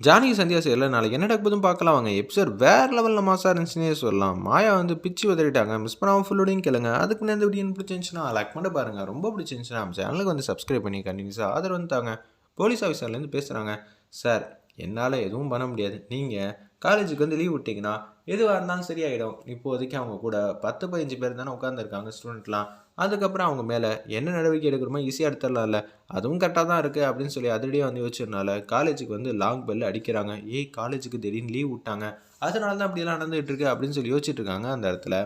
ஜானகி சந்தியா சேரில் நாளைக்கு என்ன நடக்குதுன்னு பார்க்கலாம் வாங்க. எபிசோட் வேற லெவலில் மாசாக இருந்துச்சுன்னே சொல்லலாம். மாயா வந்து பிச்சு உதறிட்டாங்க. மிஸ் பண்ணாமல் ஃபுல்லோடையும் கேளுங்க. அதுக்கு இந்த வீடியோ பிடிச்சிருந்துச்சுன்னா லைக் பண்ணி பாருங்கள் ரொம்ப பிடிச்சிருந்துச்சுன்னா நம்ம சேனலுக்கு வந்து சப்ஸ்கிரைப் பண்ணி கண்டினியூஸாக ஆதரவு வந்து தாங்க போலீஸ் ஆஃபீஸர்லேருந்து பேசுகிறாங்க சார் என்னால் எதுவும் பண்ண முடியாது. நீங்கள் காலேஜுக்கு வந்து லீவ் விட்டிங்கன்னா எதுவாக இருந்தாலும் சரியாயிடும். இப்போதைக்கு அவங்க கூட பத்து பதினஞ்சு பேர் தானே உட்காந்துருக்காங்க ஸ்டூடெண்ட்லாம் அதுக்கப்புறம் அவங்க மேலே என்ன நடவடிக்கை எடுக்கிறோமோ ஈஸியாக எடுத்துடலாம்ல. அதுவும் கரெக்டாக தான் இருக்குது அப்படின்னு சொல்லி அதிரடியாக வந்து யோசிச்சதுனால காலேஜுக்கு வந்து லாங் பெல் அடிக்கிறாங்க. ஏய் காலேஜுக்கு திடீர்னு லீவ் விட்டாங்க. அதனால தான் அப்படியெல்லாம் நடந்துகிட்டு இருக்கு அப்படின்னு சொல்லி யோசிச்சுட்டு இருக்காங்க அந்த இடத்துல.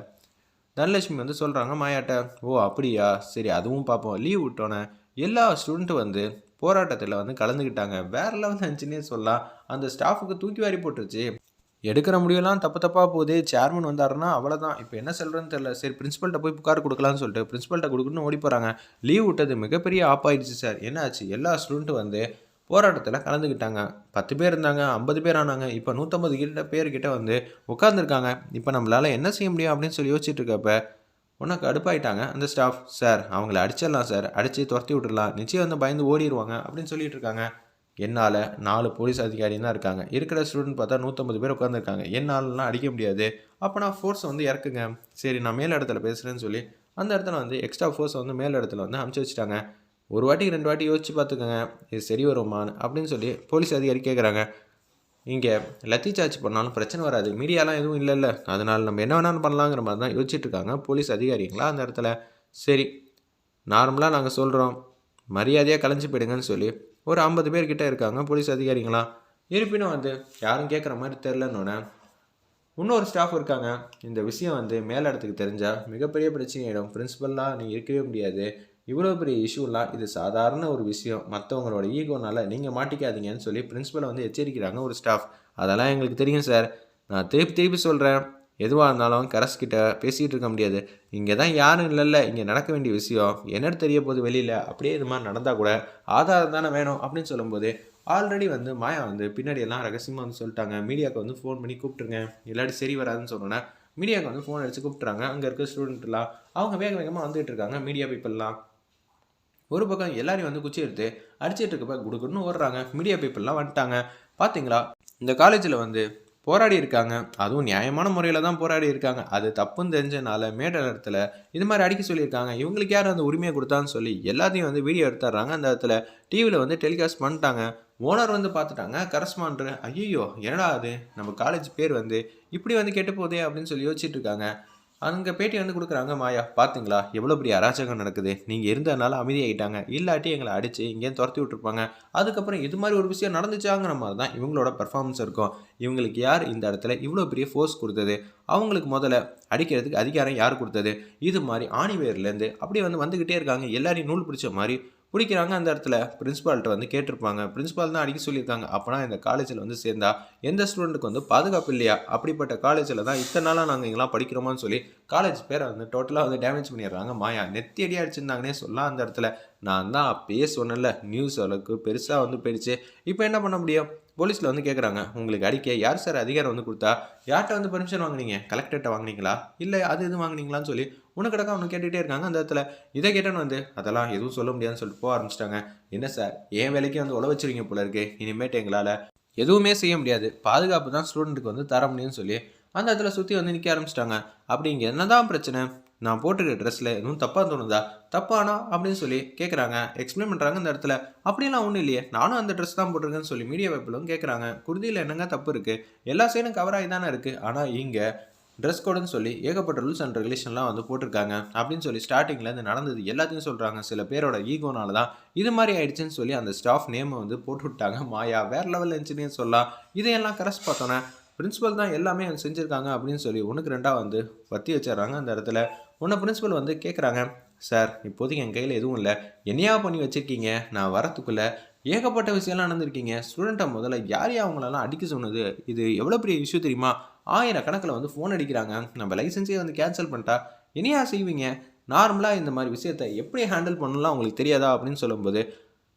தனலட்சுமி வந்து சொல்கிறாங்க மாயாட்ட ஓ அப்படியா? சரி அதுவும் பார்ப்போம் லீவ் விட்டோன்னே எல்லா ஸ்டூடெண்ட்டும் வந்து போராட்டத்தில் வந்து கலந்துக்கிட்டாங்க வேற லெவல் இருந்துச்சுன்னே சொல்லலாம். அந்த ஸ்டாஃபுக்கு தூக்கி வாரி போட்டுருச்சு. எடுக்கிற முடிவுலாம் தப்பு தப்பாக போகுது. சேர்மன் வந்தாருன்னா அவ்வளோதான் இப்போ என்ன சொல்கிறேன்னு தெரில சரி பிரின்ஸிபல்கிட்ட போய் புகார் கொடுக்கலாம்னு சொல்லிட்டு பிரின்ஸிபல்கிட்ட கொடுக்கணும்னு ஓடி போகிறாங்க லீவ் விட்டது மிகப்பெரிய ஆப்பாயிடுச்சு சார் என்னாச்சு எல்லா ஸ்டூடெண்ட்டும் வந்து போராட்டத்தில் கலந்துக்கிட்டாங்க பத்து பேர் இருந்தாங்க ஐம்பது பேர் ஆனாங்க. இப்போ நூற்றம்பது கிட்ட பேர்கிட்ட வந்து உட்காந்துருக்காங்க இப்போ நம்மளால் என்ன செய்ய முடியும் அப்படின்னு சொல்லி யோசிச்சுட்டு இருக்கப்ப உனக்கு கடுப்பாயிட்டாங்க அந்த ஸ்டாஃப் சார் அவங்கள அடிச்சிடலாம் சார் அடித்து துரத்தி விட்டுடலாம். நிச்சயம் வந்து பயந்து ஓடிடுவாங்க அப்படின்னு சொல்லிட்டு இருக்காங்க. என்னால் நாலு போலீஸ் அதிகாரி தான் இருக்காங்க. இருக்கிற ஸ்டூடெண்ட் பார்த்தா நூற்றம்பது பேர் உட்காந்துருக்காங்க என்னாலலாம் அடிக்க முடியாது. அப்போ நான் ஃபோர்ஸை வந்து இறக்குங்க. சரி நான் மேல் இடத்துல பேசுகிறேன்னு சொல்லி அந்த இடத்துல வந்து எக்ஸ்ட்ரா ஃபோர்ஸை வந்து மேல் இடத்துல வந்து அமுச்சு வச்சுட்டாங்க. ஒரு வாட்டி ரெண்டு வாட்டி யோசிச்சு பார்த்துக்கோங்க. இது சரி வருமான்னு அப்படின்னு சொல்லி போலீஸ் அதிகாரி கேட்குறாங்க இங்கே லத்தி சார்ஜ் பண்ணாலும் பிரச்சனை வராது. மீடியாலாம் எதுவும் இல்லைல்ல. அதனால் நம்ம என்ன வேணாலும் பண்ணலாங்கிற மாதிரி தான் யோசிச்சுட்டு இருக்காங்க போலீஸ் அதிகாரிங்களா அந்த இடத்துல. சரி நார்மலாக நாங்கள் சொல்கிறோம் மரியாதையாக கலைஞ்சு போயிடுங்கன்னு சொல்லி ஒரு ஐம்பது பேர்கிட்ட இருக்காங்க போலீஸ் அதிகாரிங்களாம் இருப்பினும் வந்து யாரும் கேட்குற மாதிரி தெரிலன்னொன்னே இன்னொரு ஸ்டாஃப் இருக்காங்க. இந்த விஷயம் வந்து மேலிடத்துக்கு தெரிஞ்சால் மிகப்பெரிய பிரச்சனையிடும் பிரின்சிபல்லாம் நீ இருக்கவே முடியாது. இவ்வளோ பெரிய இஷ்யூலாம் இது சாதாரண ஒரு விஷயம். மற்றவங்களோட ஈகோனால் நீங்கள் மாட்டிக்காதீங்கன்னு சொல்லி பிரின்ஸிபலை வந்து எச்சரிக்கிறாங்க ஒரு ஸ்டாஃப் அதெல்லாம் எங்களுக்கு தெரியும் சார். நான் திருப்பி திருப்பி சொல்கிறேன் எதுவாக இருந்தாலும் கரஸ்கிட்ட பேசிகிட்டு இருக்க முடியாது. இங்கே தான் யாரும் இல்லைல்ல இங்கே நடக்க வேண்டிய விஷயம். என்னன்னு தெரிய போகுது வெளியில். அப்படியே இது மாதிரி நடந்தால் கூட ஆதாரம் தானே வேணும் அப்படின்னு சொல்லும்போது ஆல்ரெடி வந்து மாயா வந்து பின்னாடி எல்லாம் ரகசியமாக வந்து சொல்லிட்டாங்க. மீடியாவுக்கு வந்து ஃபோன் பண்ணி கூப்பிட்டுருங்க. இல்லாட்டி சரி வராதுன்னு சொன்னோன்னே மீடியாவுக்கு வந்து ஃபோன் அடித்து கூப்பிட்றாங்க அங்கே இருக்க ஸ்டூடெண்ட்லாம் அவங்க வேக வேகமாக வந்துகிட்டு இருக்காங்க மீடியா பீப்பிள்லாம் ஒரு பக்கம் எல்லாரையும் வந்து குச்சி எடுத்து அடிச்சிட்டு இருக்கப்ப குடுக்குன்னு ஓடுறாங்க. மீடியா பீப்புளெலாம் வந்துட்டாங்க. பார்த்தீங்களா இந்த காலேஜில் வந்து போராடி இருக்காங்க அதுவும் நியாயமான முறையில் தான் போராடி இருக்காங்க அது தப்புன்னு தெரிஞ்சனால மேடல் இடத்துல இது மாதிரி அடிக்க சொல்லியிருக்காங்க. இவங்களுக்கு யார் அந்த உரிமையை கொடுத்தான்னு சொல்லி எல்லாத்தையும் வந்து வீடியோ எடுத்துடுறாங்க. அந்த இடத்துல டிவியில் வந்து டெலிகாஸ்ட் பண்ணிட்டாங்க. ஓனர் வந்து பார்த்துட்டாங்க. கரஸ்மான்ரு ஐயோ என்னடா அது? நம்ம காலேஜ் பேர் வந்து இப்படி வந்து கெட்டு போதே அப்படின்னு சொல்லி யோசிச்சுட்டு இருக்காங்க. அங்கே பேட்டி வந்து கொடுக்குறாங்க மாயா. பார்த்தீங்களா எவ்வளோ பெரிய அராஜகம் நடக்குது. நீங்கள் இருந்ததுனால அமைதியாகிட்டாங்க இல்லாட்டி எங்களை அடித்து இங்கேயும் துரத்தி விட்டுருப்பாங்க. அதுக்கப்புறம் இது மாதிரி ஒரு விஷயம் நடந்துச்சாங்கிற மாதிரி தான் இவங்களோட பெர்ஃபார்மன்ஸ் இருக்கும். இவங்களுக்கு யார் இந்த இடத்துல இவ்வளோ பெரிய ஃபோர்ஸ் கொடுத்தது? அவங்களுக்கு முதல்ல அடிக்கிறதுக்கு அதிகாரம் யார் கொடுத்தது? இது மாதிரி ஆணிவேர்லேருந்து அப்படியே வந்து வந்துக்கிட்டே இருக்காங்க. எல்லாரையும் நூல் பிடிச்ச மாதிரி பிடிக்கிறாங்க அந்த இடத்துல. பிரின்ஸ்பால்கிட்ட வந்து கேட்டிருப்பாங்க. பிரின்ஸ்பால் தான் அடிக்க சொல்லியிருக்காங்க. அப்போனா இந்த காலேஜில் வந்து சேர்ந்தா எந்த ஸ்டூடெண்ட்டுக்கு வந்து பாதுகாப்பு இல்லையா? அப்படிப்பட்ட காலேஜில் தான் இத்தனை நாளாக நாங்கள் இங்கெல்லாம் படிக்கிறோமான்னு சொல்லி காலேஜ் பேரை வந்து டோட்டலாக வந்து டேமேஜ் பண்ணிடுறாங்க. மாயா நெத்தி அடி அடிச்சிருந்தாங்கன்னே சொல்லலாம் அந்த இடத்துல. நான் தான் அப்பயே சொன்னேன்ல நியூஸ் அளவுக்கு பெருசாக வந்து போயிடுச்சு. இப்போ என்ன பண்ண முடியும்? போலீஸில் வந்து கேட்குறாங்க உங்களுக்கு அடிக்க யார் சார் அதிகாரம் வந்து கொடுத்தா? யார்கிட்ட வந்து பெர்மிஷன் வாங்குனீங்க? கலெக்டர்கிட்ட வாங்குனீங்களா? இல்லை அது எதுவும் வாங்கினீங்களான்னு சொல்லி உனக்கடக்கா அவனு கேட்டுகிட்டே இருக்காங்க அந்த இடத்துல. இதை கேட்டேன்னு வந்து அதெல்லாம் எதுவும் சொல்ல முடியாதுன்னு சொல்லிட்டு போக ஆரம்பிச்சிட்டாங்க. என்ன சார் என் வேலைக்கு வந்து உழ வச்சிருக்கீங்க போல இருக்கு. இனிமேட்டு எங்களால் எதுவுமே செய்ய முடியாது. பாதுகாப்பு தான் ஸ்டூடெண்ட்டுக்கு வந்து தர முடியும்னு சொல்லி அந்த இடத்துல சுற்றி வந்து நிற்க ஆரம்பிச்சிட்டாங்க. அப்படி இங்கே என்னதான் பிரச்சனை? நான் போட்டிருக்க ட்ரெஸ்ஸில் எதுவும் தப்பாக தோணுதா? தப்பானா? அப்படின்னு சொல்லி கேட்குறாங்க எக்ஸ்பிளைன் பண்ணுறாங்க இந்த இடத்துல. அப்படிலாம் ஒன்றும் இல்லையே. நானும் அந்த ட்ரெஸ் தான் போட்டிருக்கேன்னு சொல்லி மீடியா வைப்பிலும் கேட்குறாங்க குருதியில் என்னங்க தப்பு இருக்குது எல்லா சைடும் கவர் ஆகி தானே இருக்குது ஆனால் இங்கே ட்ரெஸ் கோடுன்னு சொல்லி ஏகப்பட்ட ரூல்ஸ் அண்ட் ரெகுலேஷன்லாம் வந்து போட்டிருக்காங்க. அப்படின்னு சொல்லி ஸ்டார்டிங்லேருந்து நடந்தது எல்லாத்தையும் சொல்கிறாங்க சில பேரோட ஈகோனால தான். இது மாதிரி ஆயிடுச்சுன்னு சொல்லி அந்த ஸ்டாஃப் நேமை வந்து போட்டு விட்டாங்க. மாயா வேறு லெவல் இருந்துச்சுன்னே சொல்லலாம். இதையெல்லாம் கரெக்ட் பார்த்தோன்னே பிரின்ஸிபல் தான் எல்லாமே செஞ்சுருக்காங்க அப்படின்னு சொல்லி ஒன்றுக்கு ரெண்டாக வந்து பற்றி வச்சிடறாங்க அந்த இடத்துல. உன்னை பிரின்ஸிபல் வந்து கேட்குறாங்க சார் இப்போதைக்கு என் கையில் எதுவும் இல்லை. என்னையா பண்ணி வச்சுருக்கீங்க? நான் வரத்துக்குள்ளே ஏகப்பட்ட விஷயம்லாம் நடந்திருக்கீங்க. ஸ்டூடெண்ட்டை முதல்ல யார் அவங்களெல்லாம் அடிக்க சொன்னது? இது எவ்வளோ பெரிய இஷ்யூ தெரியுமா? ஆயிரக்கணக்கில் வந்து ஃபோன் அடிக்கிறாங்க. நம்ம லைசன்ஸே வந்து கேன்சல் பண்ணிட்டா இனியா செய்வீங்க? நார்மலாக இந்த மாதிரி விஷயத்தை எப்படி ஹேண்டில் பண்ணலாம் உங்களுக்கு தெரியாதா அப்படின்னு சொல்லும்போது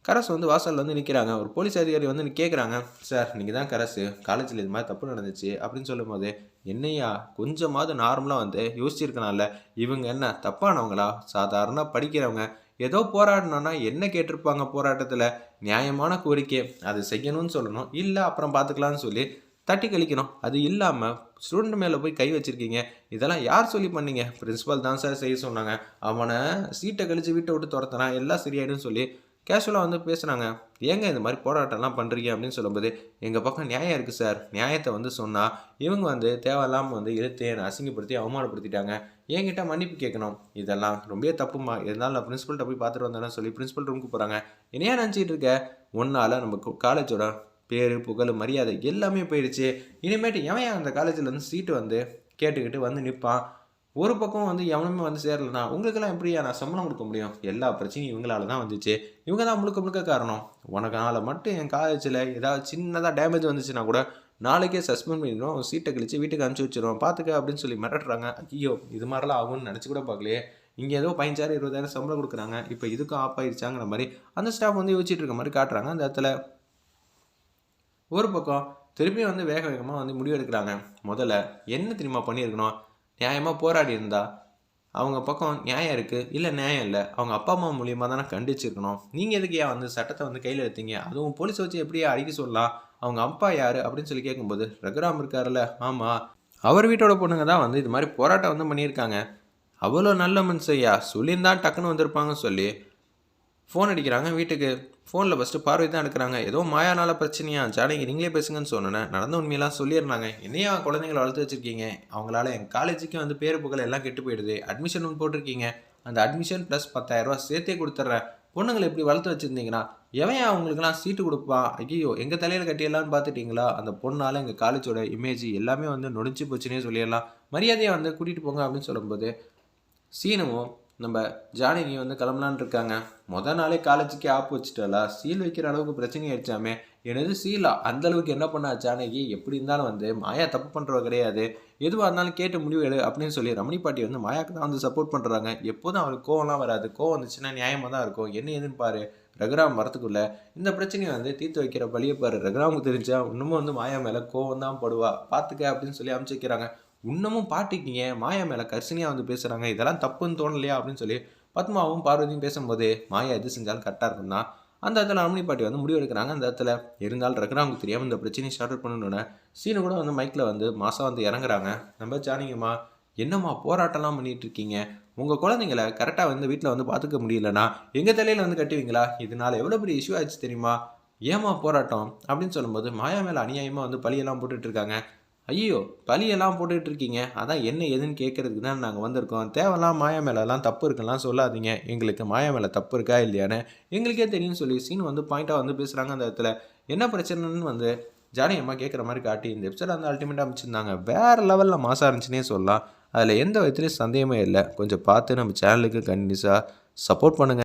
கரஸ் வந்து வாசலில் வந்து நிற்கிறாங்க ஒரு போலீஸ் அதிகாரி வந்து கேட்குறாங்க சார் நீங்கள் தான் கரசு காலேஜில் இது மாதிரி தப்பு நடந்துச்சு. அப்படின்னு சொல்லும்போது என்னையா கொஞ்சமாவது நார்மலாக வந்து யோசிச்சிருக்கனால இவங்க என்ன தப்பானவங்களா? சாதாரண படிக்கிறவங்க. ஏதோ போராடணும்னா என்ன கேட்டிருப்பாங்க போராட்டத்தில்? நியாயமான கோரிக்கை. அது செய்யணும்னு சொல்லணும். இல்லை அப்புறம் பார்த்துக்கலாம்னு சொல்லி தட்டி கழிக்கணும். அது இல்லாமல் ஸ்டூடெண்ட் மேலே போய் கை வச்சுருக்கீங்க. இதெல்லாம் யார் சொல்லி பண்ணீங்க? பிரின்ஸிபால் தான் சார் செய்ய சொன்னாங்க. அவனை சீட்டை கழித்து வீட்டை விட்டு துரத்தினா எல்லாம் சரியாயிடும் சொல்லி கேஷுவலாக வந்து பேசுகிறாங்க ஏங்க இந்த மாதிரி போராட்டம்லாம் பண்ணுறீங்க அப்படின்னு சொல்லும்போது எங்கள் பக்கம் நியாயம் இருக்குது சார். நியாயத்தை வந்து சொன்னால் இவங்க வந்து தேவையில்லாமல் வந்து இழுத்து என்னை அசிங்கப்படுத்தி அவமானப்படுத்திட்டாங்க. என்கிட்ட மன்னிப்பு கேட்கணும். இதெல்லாம் ரொம்ப தப்புமா இருந்தாலும் நான் பிரின்ஸிபல்கிட்ட போய் பார்த்துட்டு வந்தேன்னு சொல்லி பிரின்ஸிபல் ரூமுக்கு போகிறாங்க என்னையா நினச்சிட்டு இருக்க? ஒன்றால் நம்ம காலேஜோட பேர் புகழ் மரியாதை எல்லாமே போயிடுச்சு. இனிமேட்டு எவன் அந்த காலேஜில் வந்து சீட்டு வந்து கேட்டுக்கிட்டு வந்து நிற்பான் ஒரு பக்கம் வந்து எவனுமே வந்து சேரலனா உங்களுக்கெல்லாம் எப்படியா நான் சம்பளம் கொடுக்க முடியும்? எல்லா பிரச்சனையும் இவங்களால தான் வந்துச்சு. இவங்க தான் முழுக்க முழுக்க காரணம். உனக்கு மட்டும் என் காலேஜில் ஏதாவது சின்னதாக டேமேஜ் வந்துச்சுன்னா கூட நாளைக்கே சஸ்பெண்ட் பண்ணிடுவோம் சீட்டை கழிச்சு வீட்டுக்கு அனுப்பிச்சி வச்சிருவோம் பார்த்துக்க அப்படின்னு சொல்லி மிரட்டுறாங்க. ஐயோ இது மாதிரிலாம் ஆகும்னு நினச்சி கூட பார்க்கலையே. இங்கே ஏதோ பதினஞ்சாயிரம் இருபதாயிரம் சம்பளம் கொடுக்குறாங்க. இப்போ இதுக்கும் ஆஃப் ஆயிடுச்சாங்கிற மாதிரி அந்த ஸ்டாஃப் வந்து யோசிச்சுட்டு இருக்க மாதிரி காட்டுறாங்க அந்த இடத்துல. ஒரு பக்கம் திருப்பியும் வந்து வேக வேகமாக வந்து முடிவெடுக்கிறாங்க. முதல்ல என்ன தெரியுமா பண்ணியிருக்கணும்? நியாயமாக போராடி இருந்தா அவங்க பக்கம் நியாயம் இருக்குது இல்லை நியாயம் இல்லை அவங்க அப்பா அம்மா மூலியமாக தானே கண்டிச்சிருக்கணும். நீங்கள் எதுக்கு ஏன் வந்து சட்டத்தை வந்து கையில் எடுத்தீங்க? அதுவும் போலீஸ் வச்சு எப்படியே அடிக்க சொல்லலாம் அவங்க அப்பா யார்? அப்படின்னு சொல்லி கேட்கும்போது ரகுராம் இருக்காருல்ல ஆமாம் அவர் வீட்டோட பொண்ணுங்க தான் வந்து இது மாதிரி போராட்டம் வந்து பண்ணியிருக்காங்க. அவ்வளோ நல்ல மனுஷையா சொல்லியிருந்தா டக்குன்னு வந்திருப்பாங்கன்னு சொல்லி ஃபோன் அடிக்கிறாங்க வீட்டுக்கு. ஃபோனில் ஃபஸ்ட்டு பார்வை தான் எடுக்கிறாங்க. ஏதோ மாயானால பிரச்சனையா? ஜானகி நீங்களே பேசுங்கன்னு சொன்னேன் நடந்த உண்மையெல்லாம் சொல்லிடுறாங்க என்னையா குழந்தைங்களை வளர்த்து வச்சுருக்கீங்க? அவங்களால என் காலேஜுக்கு வந்து பேர் புகழ் எல்லாம் கெட்டு போயிடுது. அட்மிஷன் போட்டிருக்கீங்க. அந்த அட்மிஷன் ப்ளஸ் பத்தாயிரரூவா சேர்த்தே கொடுத்துட்றேன். பொண்ணுங்களை இப்படி வளர்த்து வச்சுருந்தீங்கன்னா எவன் அவங்களுக்குலாம் சீட்டு கொடுப்பான் ஐயோ எங்கள் தலையில் கட்டியலான்னு பார்த்துட்டிங்களா? அந்த பொண்ணால் எங்கள் காலேஜோட இமேஜ் எல்லாமே வந்து நொடிச்சு போச்சுன்னே சொல்லிடலாம். மரியாதையை வந்து கூட்டிகிட்டு போங்க அப்படின்னு சொல்லும்போது சீனமும் நம்ம ஜானகி வந்து கிளம்பலான் இருக்காங்க. மொதல் நாளே காலேஜுக்கே ஆப் வச்சுட்டாலா. சீல் வைக்கிற அளவுக்கு பிரச்சனை ஆயிடுச்சாமே. எனது சீலா அந்த அளவுக்கு என்ன பண்ணா ஜானகி? எப்படி இருந்தாலும் வந்து மாயா தப்பு பண்ணுறவ கிடையாது. எதுவாக இருந்தாலும் கேட்டு முடிவு எடு அப்படின்னு சொல்லி ரமணி பாட்டி வந்து மாயாக்கு தான் வந்து சப்போர்ட் பண்ணுறாங்க எப்போதும் அவருக்கு கோவம்லாம் வராது. கோவம் வந்துச்சுன்னா நியாயமாக தான் இருக்கும். என்ன ஏதுன்னு பாரு. ரகுராம் வரத்துக்குள்ள இந்த பிரச்சனையை வந்து தீர்த்து வைக்கிற வழியை பாரு. ரகுராமுக்கு தெரிஞ்சா இன்னமும் வந்து மாயா மேலே கோவம் தான் படுவா. பார்த்துக்க அப்படின்னு சொல்லி அமைச்சு வைக்கிறாங்க. இன்னமும் பாட்டிக்கிங்க மாயா மேலே கர்சினியாக வந்து பேசுகிறாங்க இதெல்லாம் தப்புன்னு தோணலையா அப்படின்னு சொல்லி பத்மாவும் பார்வதியும் பேசும்போது மாயா எது செஞ்சாலும் கரெக்டாக இருக்கும்னா அந்த இடத்துல அம்னி பாட்டி வந்து முடிவு எடுக்கிறாங்க அந்த இடத்துல இருந்தாலும் ரகுராமுக்கு தெரியாமல் இந்த பிரச்சனையை ஷார்ட் அவுட் பண்ணணுன்னு சீனு கூட வந்து மைக்கில் வந்து மாதம் வந்து இறங்குறாங்க. நம்ம ஜானிங்கம்மா என்னம்மா போராட்டம்லாம் பண்ணிகிட்டு இருக்கீங்க? உங்கள் குழந்தைங்கள கரெக்டாக வந்து வீட்டில் வந்து பார்த்துக்க முடியலன்னா எங்கள் தலையில் வந்து கட்டுவீங்களா? இதனால் எவ்வளோ பெரிய இஷ்யூ ஆச்சு தெரியுமா? ஏமா போராட்டம்? அப்படின்னு சொல்லும்போது மாயா மேலே அநியாயமாக வந்து பழியெல்லாம் போட்டுட்ருக்காங்க ஐயோ பழியெல்லாம் போட்டுட்டு இருக்கீங்க அதான் என்ன எதுன்னு கேட்கறதுக்கு தான் நாங்கள் வந்திருக்கோம். தேவைலாம் மாயா மேலெல்லாம் தப்பு இருக்குலாம் சொல்லாதீங்க. எங்களுக்கு மாயா மேலே தப்பு இருக்கா இல்லையான்னு எங்களுக்கே தெரியும்னு சொல்லி சீன் வந்து பாயிண்ட்டாக வந்து பேசுகிறாங்க அந்த இடத்துல. என்ன பிரச்சனைன்னு வந்து ஜானி அம்மா கேட்குற மாதிரி காட்டி இந்த எபிசோட் வந்து அல்டிமேட்டாக அமைச்சிருந்தாங்க. வேறு லெவலில் மாசாக இருந்துச்சுன்னே சொல்லலாம். அதில் எந்த விதத்துலேயும் சந்தேகமே இல்லை. கொஞ்சம் பார்த்து நம்ம சேனலுக்கு கண்டிப்பாக சப்போர்ட் பண்ணுங்கள்